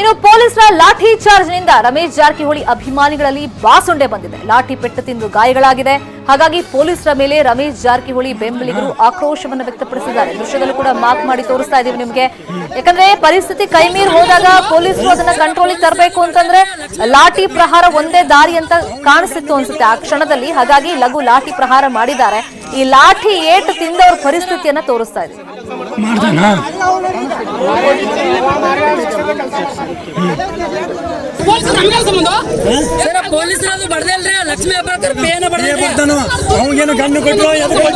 ಇನ್ನು ಪೊಲೀಸರ ಲಾಠಿ ಚಾರ್ಜ್ನಿಂದ ರಮೇಶ್ ಜಾರಕಿಹೊಳಿ ಅಭಿಮಾನಿಗಳಲ್ಲಿ ಬಾಸುಂಡೆ ಬಂದಿದೆ. ಲಾಠಿ ಪೆಟ್ಟು ತಿಂದು ಗಾಯಗಳಾಗಿದೆ. ಹಾಗಾಗಿ ಪೊಲೀಸರ ಮೇಲೆ ರಮೇಶ್ ಜಾರಕಿಹೊಳಿ ಬೆಂಬಲಿಗರು ಆಕ್ರೋಶವನ್ನು ವ್ಯಕ್ತಪಡಿಸಿದ್ದಾರೆ. ದೃಶ್ಯದಲ್ಲೂ ಕೂಡ ಮಾರ್ಕ್ ಮಾಡಿ ತೋರಿಸ್ತಾ ಇದೀವಿ ನಿಮಗೆ. ಯಾಕಂದ್ರೆ ಪರಿಸ್ಥಿತಿ ಕೈಮೀರ್ ಹೋದಾಗ ಪೊಲೀಸರು ಅದನ್ನ ಕಂಟ್ರೋಲಿಗೆ ತರಬೇಕು ಅಂತಂದ್ರೆ ಲಾಠಿ ಪ್ರಹಾರ ಒಂದೇ ದಾರಿ ಅಂತ ಕಾಣಿಸ್ತಿತ್ತು ಅನ್ಸುತ್ತೆ ಆ ಕ್ಷಣದಲ್ಲಿ. ಹಾಗಾಗಿ ಲಘು ಲಾಠಿ ಪ್ರಹಾರ ಮಾಡಿದ್ದಾರೆ. ಈ ಲಾಠಿ ಏಟು ತಿಂದವ್ರ ಪರಿಸ್ಥಿತಿಯನ್ನ ತೋರಿಸ್ತಾ ಇದೆ ಮಾಡ್ತಾನ ಪೊಲೀಸರು ನಮ್ಗೆ ಸಂಬಂಧ ಸರ್ ಪೊಲೀಸರು ಬಡ್ದಲ್ರಿ ಲಕ್ಷ್ಮೀ ಹೆಬ್ಬಾಳ್ಕರ್ ಪೇನ ಬಡ್ದಲ್ರಿ ಬರ್ತಾನ ಅವನಿಗೇನು ಗಂಡು ಕೊಟ್ಟು ಎದಕ್ಕೆ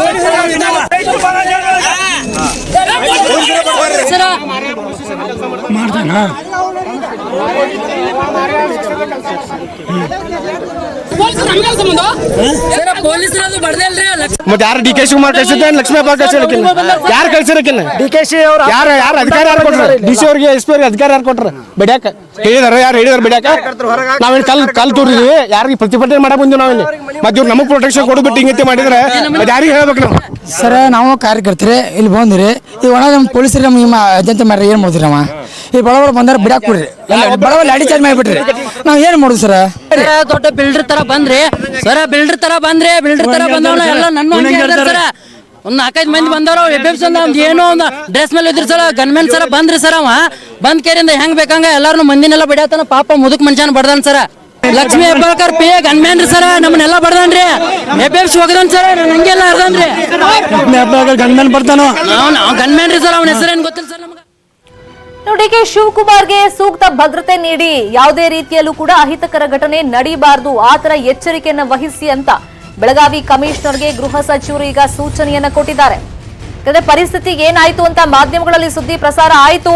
ಮತ್ತೆ ಯಾರು ಡಿ ಕೆ ಶಿವಕುಮಾರ್ ಕಳ್ಸಿದ್ದೆ ಲಕ್ಷ್ಮೀ ಹಬ್ಬ ಕಳ್ಸಿರಕಿಲ್ಲ ಯಾರು ಕಳ್ಸಿರಕಿಲ್ಲ ಡಿ ಕೆ ಶಿ ಅವರು ಯಾರು ಯಾರು ಅಧಿಕಾರ ಯಾರು ಕೊಟ್ರ? ಡಿ ಸಿ ಅವ್ರಿಗೆ ಎಸ್ ಪಿ ಅವ್ರಿಗೆ ಅಧಿಕಾರ ಯಾರು ಕೊಟ್ರ? ಬಿಡ್ಯಾಕ? ಹೇಳಿದಾರ ಯಾರು ಹೇಳಿದಾರ ಬಿಡ್ಯಾಕ? ನಾವೇನು ಕಲ್ ಕಲ್ ತೋರಿದ್ವಿ. ಯಾರಿಗೆ ಪ್ರತಿಭಟನೆ ಮಾಡಕ್ ಬಂದಿವಿ ನಾವಿಲ್ಲಿ. ಮತ್ತೆ ಇವ್ರು ನಮಗೆ ಪ್ರೊಟೆಕ್ಷನ್ ಕೊಡ್ಬಿಟ್ಟು ಹಿಂಗತಿ ಮಾಡಿದ್ರೆ ಮತ್ತೆ ಯಾರಿಗೆ ಹೇಳ್ಬೇಕು ನಾವು? ಸರ್ ನಾವು ಕಾರ್ಯಕರ್ತರೆ ಇಲ್ಲಿ ಬಂದ್ರಿ. ಈಗ ಒಣ ನಮ್ಮ ಪೊಲೀಸರು ನಮ್ಮ ಅಜಂತ ಮಾಡ್ರಿ ಏನು ಮಾಡಿದ್ರಿ ನಮ್ಮ ಈ ಬಡವರು ಬಂದ್ರೆ ಬಿಡಾಕ್ ಕೊಡ್ರಿ. ಬಡವ ಅಡಿ ಚಾರ್ಜ್ ಮಾಡಿಬಿಟ್ರಿ. ನಾವ್ ಏನ್ ಮಾಡುದು ಸರ್? ದೊಡ್ಡ ಬಿಲ್ಡರ್ ತರ ಬಂದ್ರಿ. ಸರ ಬಿಲ್ಡರ್ ತರ ಬಂದ್ರಿ ಬಿಲ್ಡರ್ ತರ ಬಂದವನ ಎಲ್ಲ ನನ್ನ ಸರ? ಒಂದ್ ನಾಲ್ಕೈದು ಮಂದಿ ಬಂದವ್ರು ಎಬ್ಬೆಬ್ಸ್ ಅಂದ ಒಂದ್ ಏನೋ ಒಂದು ಡ್ರೆಸ್ ಮೇಲೆ ಇದ್ರಿ ಸರ ಗನ್ಮೆನ್ ಸರ ಬಂದ್ರಿ ಸರ್ ಅವ. ಬಂದ್ ಕೇರಿಂದ ಹೆಂಗ್ ಬೇಕಂಗ ಎಲ್ಲಾರು ಮಂದಿನೆಲ್ಲ ಬಡಿಯತಾನ ಪಾಪ ಮುದುಕ್ ಮನುಷ್ಯನ ಬಡದನ್ sir. Lakshmi Hebbalkar P gunman ರೀ ಸರ ನಮ್ಮನ್ನೆಲ್ಲ ಬಡ್ದಾನ್ರಿ ಎಬ್ಬೆಬ್ಸ್ ಹೋಗದನ್ ಸರ್ ಹಂಗೆಲ್ಲ ಹರ್ದಾನ್ರಿ ಗನ್ಮ್ಯಾನ್ ಬರ್ತಾನ? ಗನ್ಮ್ಯಾನ್ ರೀ ಸರ್ ಅವನ ಹೆಸರೇನ್ ಗೊತ್ತಿಲ್ಲ ಸರ್ ನಮ್ಗೆ ಇನ್ನು ಡಿ ಕೆ. ಶಿವಕುಮಾರ್ಗೆ ಸೂಕ್ತ ಭದ್ರತೆ ನೀಡಿ. ಯಾವುದೇ ರೀತಿಯಲ್ಲೂ ಕೂಡ ಅಹಿತಕರ ಘಟನೆ ನಡೀಬಾರದು. ಆತರ ಎಚ್ಚರಿಕೆಯನ್ನು ವಹಿಸಿ ಅಂತ ಬೆಳಗಾವಿ ಕಮಿಷನರ್ಗೆ ಗೃಹ ಸಚಿವರು ಈಗ ಸೂಚನೆಯನ್ನ ಕೊಟ್ಟಿದ್ದಾರೆ. ಯಾಕಂದ್ರೆ ಪರಿಸ್ಥಿತಿ ಏನಾಯ್ತು ಅಂತ ಮಾಧ್ಯಮಗಳಲ್ಲಿ ಸುದ್ದಿ ಪ್ರಸಾರ ಆಯಿತು.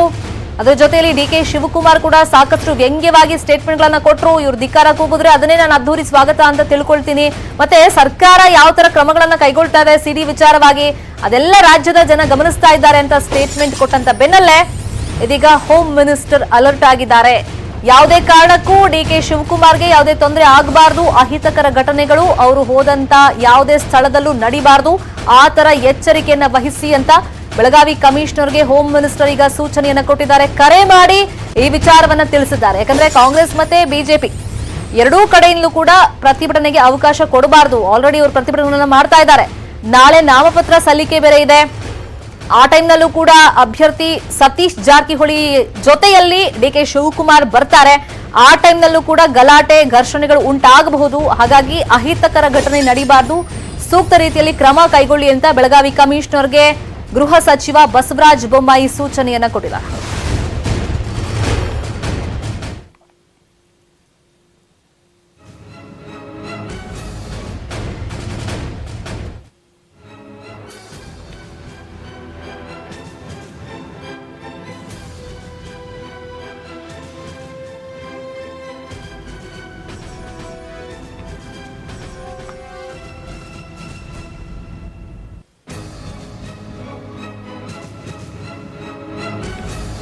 ಅದರ ಜೊತೆಯಲ್ಲಿ ಡಿ ಕೆ. ಶಿವಕುಮಾರ್ ಕೂಡ ಸಾಕಷ್ಟು ವ್ಯಂಗ್ಯವಾಗಿ ಸ್ಟೇಟ್ಮೆಂಟ್ ಗಳನ್ನ ಕೊಟ್ಟರು ಇವರು ಧಿಕ್ಕಾರ ಕೂಗಿದ್ರೆ ಅದನ್ನೇ ನಾನು ಅದ್ದೂರಿ ಸ್ವಾಗತ ಅಂತ ತಿಳ್ಕೊಳ್ತೀನಿ. ಮತ್ತೆ ಸರ್ಕಾರ ಯಾವ ತರ ಕ್ರಮಗಳನ್ನ ಕೈಗೊಳ್ತಾ ಇದೆ? ಸಿಡಿ ವಿಚಾರವಾಗಿ ಅದೆಲ್ಲ ರಾಜ್ಯದ ಜನ ಗಮನಿಸ್ತಾ ಇದ್ದಾರೆ ಅಂತ ಸ್ಟೇಟ್ಮೆಂಟ್ ಕೊಟ್ಟಂತ ಬೆನ್ನಲ್ಲೇ ಇದೀಗ ಹೋಮ್ ಮಿನಿಸ್ಟರ್ ಅಲರ್ಟ್ ಆಗಿದ್ದಾರೆ. ಯಾವುದೇ ಕಾರಣಕ್ಕೂ ಡಿ ಕೆ ಶಿವಕುಮಾರ್ಗೆ ಯಾವುದೇ ತೊಂದರೆ ಆಗಬಾರ್ದು, ಅಹಿತಕರ ಘಟನೆಗಳು ಅವರು ಹೋದಂತ ಯಾವುದೇ ಸ್ಥಳದಲ್ಲೂ ನಡಿಬಾರ್ದು, ಆ ತರ ಎಚ್ಚರಿಕೆಯನ್ನ ವಹಿಸಿ ಅಂತ ಬೆಳಗಾವಿ ಕಮಿಷನರ್ಗೆ ಹೋಮ್ ಮಿನಿಸ್ಟರ್ ಈಗ ಸೂಚನೆಯನ್ನ ಕೊಟ್ಟಿದ್ದಾರೆ. ಕರೆ ಮಾಡಿ ಈ ವಿಚಾರವನ್ನ ತಿಳಿಸಿದ್ದಾರೆ. ಯಾಕಂದ್ರೆ ಕಾಂಗ್ರೆಸ್ ಮತ್ತೆ ಬಿಜೆಪಿ ಎರಡೂ ಕಡೆಯಿಂದಲೂ ಕೂಡ ಪ್ರತಿಭಟನೆಗೆ ಅವಕಾಶ ಕೊಡಬಾರ್ದು. ಆಲ್ರೆಡಿ ಅವರು ಪ್ರತಿಭಟನೆಗಳನ್ನ ಮಾಡ್ತಾ ಇದ್ದಾರೆ. ನಾಳೆ ನಾಮಪತ್ರ ಸಲ್ಲಿಕೆ ಬೇರೆ ಇದೆ. ಆ ಟೈಮ್ನಲ್ಲೂ ಕೂಡ ಅಭ್ಯರ್ಥಿ ಸತೀಶ್ ಜಾರಕಿಹೊಳಿ ಜೊತೆಯಲ್ಲಿ ಡಿ ಕೆ ಶಿವಕುಮಾರ್ ಬರ್ತಾರೆ. ಆ ಟೈಮ್ನಲ್ಲೂ ಕೂಡ ಗಲಾಟೆ, ಘರ್ಷಣೆಗಳು ಉಂಟಾಗಬಹುದು. ಹಾಗಾಗಿ ಅಹಿತಕರ ಘಟನೆ ನಡೀಬಾರ್ದು. ಸೂಕ್ತ ರೀತಿಯಲ್ಲಿ ಕ್ರಮ ಕೈಗೊಳ್ಳಿ ಅಂತ ಬೆಳಗಾವಿ ಕಮಿಷನರ್ಗೆ ಗೃಹ ಸಚಿವ ಬಸವರಾಜ ಬೊಮ್ಮಾಯಿ ಸೂಚನೆಯನ್ನ ಕೊಟ್ಟಿದ್ದಾರೆ.